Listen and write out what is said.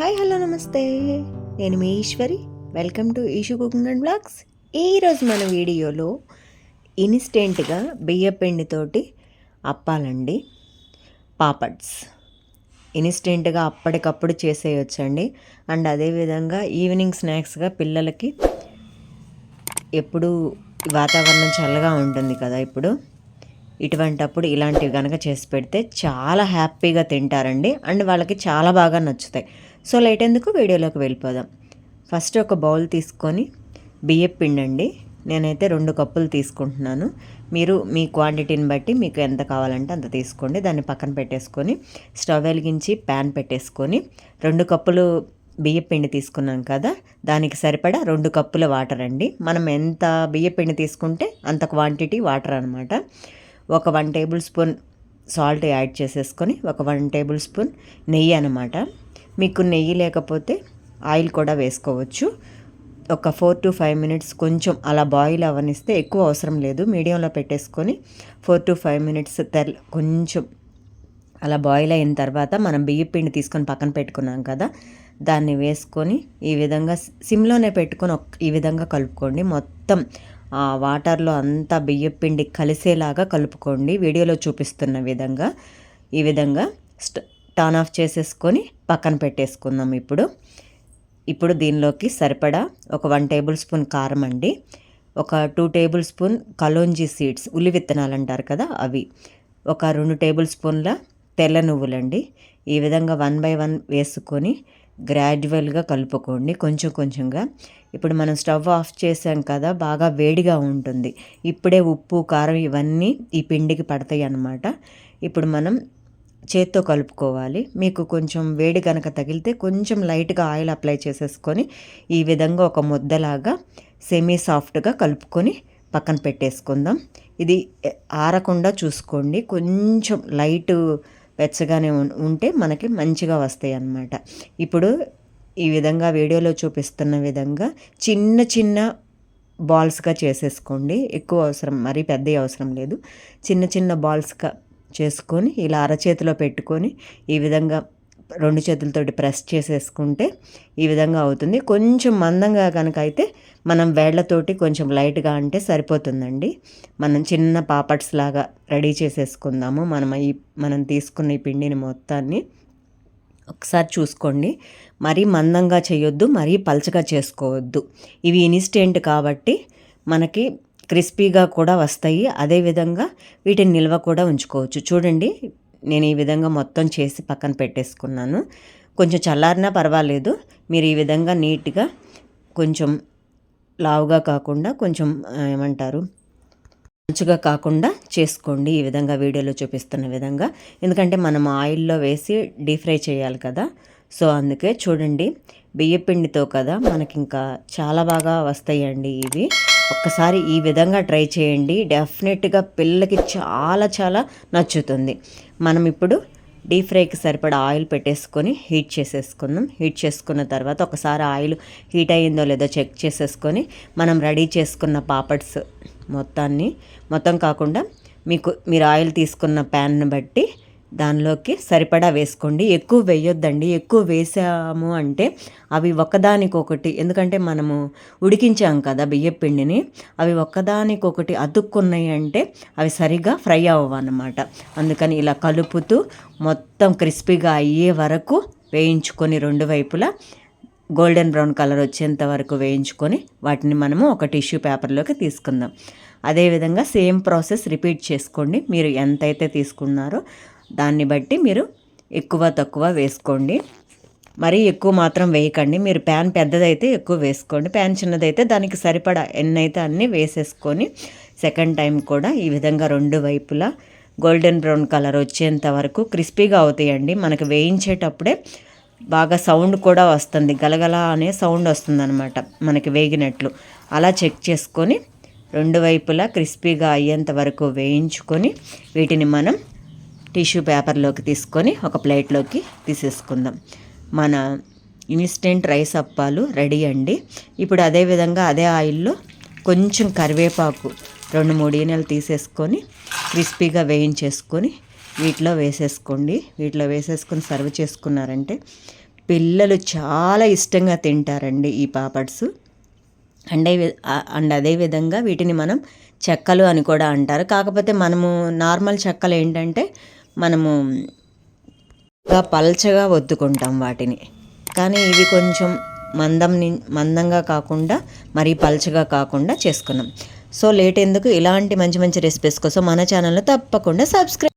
Hi hello నమస్తే. నేను మీ Eswari. Welcome to Eshu cooking and blogs ఈరోజు మన వీడియోలో ఇన్స్టెంట్గా బియ్యపిండితోటి అప్పాలండి. పాపడ్స్. ఇన్స్టెంట్గా అప్పటికప్పుడు చేసేయొచ్చండి. అండ్ అదేవిధంగా ఈవినింగ్ స్నాక్స్గా పిల్లలకి ఎప్పుడు వాతావరణం చల్లగా ఉంటుంది కదా ఇప్పుడు. ఇటువంటప్పుడు ఇలాంటివి కనుక చేసి పెడితే చాలా హ్యాపీగా తింటారండి. అండ్ వాళ్ళకి చాలా బాగా నచ్చుతాయి. సో లేట్ ఎందుకు వీడియోలోకి వెళ్ళిపోదాం. ఫస్ట్ ఒక బౌల్ తీసుకొని బియ్యం పిండి అండి నేనైతే రెండు కప్పులు తీసుకుంటున్నాను. మీరు మీ క్వాంటిటీని బట్టి మీకు ఎంత కావాలంటే అంత తీసుకోండి. దాన్ని పక్కన పెట్టేసుకొని స్టవ్ వెలిగించి ప్యాన్ పెట్టేసుకొని రెండు కప్పులు బియ్య పిండి తీసుకున్నాం కదా దానికి సరిపడా రెండు కప్పుల వాటర్ అండి. మనం ఎంత బియ్య పిండి తీసుకుంటే అంత క్వాంటిటీ వాటర్ అనమాట ఒక one tablespoon salt add చేసేసుకొని ఒక వన్ టేబుల్ స్పూన్ నెయ్యి అనమాట మీకు నెయ్యి లేకపోతే ఆయిల్ కూడా వేసుకోవచ్చు. ఒక ఫోర్ టు ఫైవ్ మినిట్స్ కొంచెం అలా బాయిల్ అవనిస్తే ఎక్కువ అవసరం లేదు. మీడియంలో పెట్టేసుకొని ఫోర్ టు ఫైవ్ మినిట్స్ తెర కొంచెం అలా బాయిల్ అయిన తర్వాత మనం బియ్య పిండి తీసుకొని పక్కన పెట్టుకున్నాం కదా దాన్ని వేసుకొని ఈ విధంగా సిమ్లోనే పెట్టుకొని ఈ విధంగా కలుపుకోండి. మొత్తం ఆ వాటర్లో అంతా బియ్యం పిండి కలిసేలాగా కలుపుకోండి. వీడియోలో చూపిస్తున్న విధంగా ఈ విధంగా టర్న్ ఆఫ్ చేసేసుకొని పక్కన పెట్టేసుకుందాం ఇప్పుడు. ఇప్పుడు దీనిలోకి సరిపడా ఒక వన్ టేబుల్ స్పూన్ కారం అండి. ఒక two tablespoon kalonji seeds ఉల్లి విత్తనాలు అంటారు కదా అవి. ఒక రెండు టేబుల్ స్పూన్ల తెల్ల నువ్వులండి. ఈ విధంగా వన్ బై వన్ వేసుకొని గ్రాడ్యువల్గా కలుపుకోండి కొంచెం కొంచెంగా. ఇప్పుడు మనం స్టవ్ ఆఫ్ చేసాం కదా బాగా వేడిగా ఉంటుంది. ఇప్పుడే ఉప్పు కారం ఇవన్నీ ఈ పిండికి పడతాయి అన్నమాట. ఇప్పుడు మనం చేత్తో కలుపుకోవాలి. మీకు కొంచెం వేడి కనుక తగిలితే కొంచెం లైట్గా ఆయిల్ అప్లై చేసేసుకొని ఈ విధంగా ఒక ముద్దలాగా సెమీ సాఫ్ట్గా కలుపుకొని పక్కన పెట్టేసుకుందాం. ఇది ఆరకుండా చూసుకోండి. కొంచెం లైట్ వెచ్చగానే ఉంటే మనకి మంచిగా వస్తాయి అన్నమాట. ఇప్పుడు ఈ విధంగా వీడియోలో చూపిస్తున్న విధంగా చిన్న చిన్న బాల్స్గా చేసేసుకోండి. ఎక్కువ అవసరం మరీ పెద్ద అవసరం లేదు. చిన్న చిన్న బాల్స్గా చేసుకొని ఇలా అరచేతిలో పెట్టుకొని ఈ విధంగా రెండు చేతులతోటి ప్రెస్ చేసేసుకుంటే ఈ విధంగా అవుతుంది. కొంచెం మందంగా కనుక అయితే మనం వేళ్ళతోటి కొంచెం లైట్గా అంటే సరిపోతుందండి. మనం చిన్న పాపట్స్ లాగా రెడీ చేసేసుకుందాము. మనం ఈ మనం తీసుకున్న ఈ పిండిని మొత్తాన్ని ఒకసారి చూసుకోండి. మరీ మందంగా చేయొద్దు మరీ పలచగా చేసుకోవద్దు. ఇవి ఇన్స్టెంట్ కాబట్టి మనకి క్రిస్పీగా కూడా వస్తాయి. అదేవిధంగా వీటిని నిల్వ కూడా ఉంచుకోవచ్చు. చూడండి నేను ఈ విధంగా మొత్తం చేసి పక్కన పెట్టేసుకున్నాను. కొంచెం చల్లారినా పర్వాలేదు. మీరు ఈ విధంగా నీట్గా కొంచెం లావుగా కాకుండా కొంచెం ఏమంటారు మంచిగా కాకుండా చేసుకోండి. ఈ విధంగా వీడియోలో చూపిస్తున్న విధంగా. ఎందుకంటే మనం ఆయిల్లో వేసి డీప్ ఫ్రై చేయాలి కదా. సో అందుకే చూడండి బియ్యపిండితో కదా మనకి ఇంకా చాలా బాగా వస్తాయండి ఇవి. ఒక్కసారి ఈ విధంగా ట్రై చేయండి. డెఫినెట్గా పిల్లలకి చాలా చాలా నచ్చుతుంది. మనం ఇప్పుడు డీప్ ఫ్రైకి సరిపడా ఆయిల్ పెట్టేసుకొని హీట్ చేసేసుకుందాం. హీట్ చేసుకున్న తర్వాత ఒకసారి ఆయిల్ హీట్ అయ్యిందో లేదో చెక్ చేసేసుకొని మనం రెడీ చేసుకున్న పాపడ్స్ మొత్తాన్ని మొత్తం కాకుండా మీకు మీరు ఆయిల్ తీసుకున్న ప్యాన్ను బట్టి దానిలోకి సరిపడా వేసుకోండి. ఎక్కువ వేయొద్దండి. ఎక్కువ వేసాము అంటే అవి ఒకదానికొకటి ఎందుకంటే మనము ఉడికించాం కదా బియ్య పిండిని అవి ఒకదానికొకటి అతుక్కున్నాయి అంటే అవి సరిగా ఫ్రై అవ్వన్నమాట అందుకని ఇలా కలుపుతూ మొత్తం క్రిస్పీగా అయ్యే వరకు వేయించుకొని రెండు వైపులా గోల్డెన్ బ్రౌన్ కలర్ వచ్చేంత వరకు వేయించుకొని వాటిని మనము ఒక టిష్యూ పేపర్లోకి తీసుకుందాం. అదేవిధంగా సేమ్ ప్రాసెస్ రిపీట్ చేసుకోండి. మీరు ఎంతైతే తీసుకున్నారో దాన్ని బట్టి మీరు ఎక్కువ తక్కువ వేసుకోండి. మరీ ఎక్కువ మాత్రం వేయకండి. మీరు ప్యాన్ పెద్దదైతే ఎక్కువ వేసుకోండి. ప్యాన్ చిన్నదైతే దానికి సరిపడా ఎన్నైతే అన్నీ వేసేసుకొని సెకండ్ టైం కూడా ఈ విధంగా రెండు వైపులా గోల్డెన్ బ్రౌన్ కలర్ వచ్చేంత వరకు క్రిస్పీగా అవుతాయండి. మనకు వేయించేటప్పుడే బాగా సౌండ్ కూడా వస్తుంది. గలగల అనే సౌండ్ వస్తుంది అనమాట మనకి వేగినట్లు. అలా చెక్ చేసుకొని రెండు వైపులా క్రిస్పీగా అయ్యేంత వరకు వేయించుకొని వీటిని మనం టిష్యూ పేపర్లోకి తీసుకొని ఒక ప్లేట్లోకి తీసేసుకుందాం. మన ఇన్స్టెంట్ రైస్ అప్పాలు రెడీ అండి. ఇప్పుడు అదేవిధంగా అదే ఆయిల్లో కొంచెం కరివేపాకు రెండు మూడు ఈనెలు తీసేసుకొని క్రిస్పీగా వేయించేసుకొని వీటిలో వేసేసుకోండి. వీటిలో వేసేసుకొని సర్వ్ చేసుకున్నారంటే పిల్లలు చాలా ఇష్టంగా తింటారండి ఈ పాపడ్స్. అండ్ అండ్ అదేవిధంగా వీటిని మనం చెక్కలు అని కూడా అంటారు. కాకపోతే మనము నార్మల్ చెక్కలు ఏంటంటే మనము పల్చగా వద్దుకుంటాం వాటిని. కానీ ఇవి కొంచెం మందం మందంగా కాకుండా మరీ పల్చగా కాకుండా చేసుకున్నాం. సో లేట్ ఎందుకు? ఇలాంటి మంచి మంచి రెసిపీస్ కోసం మన ఛానల్లో తప్పకుండా సబ్స్క్రైబ్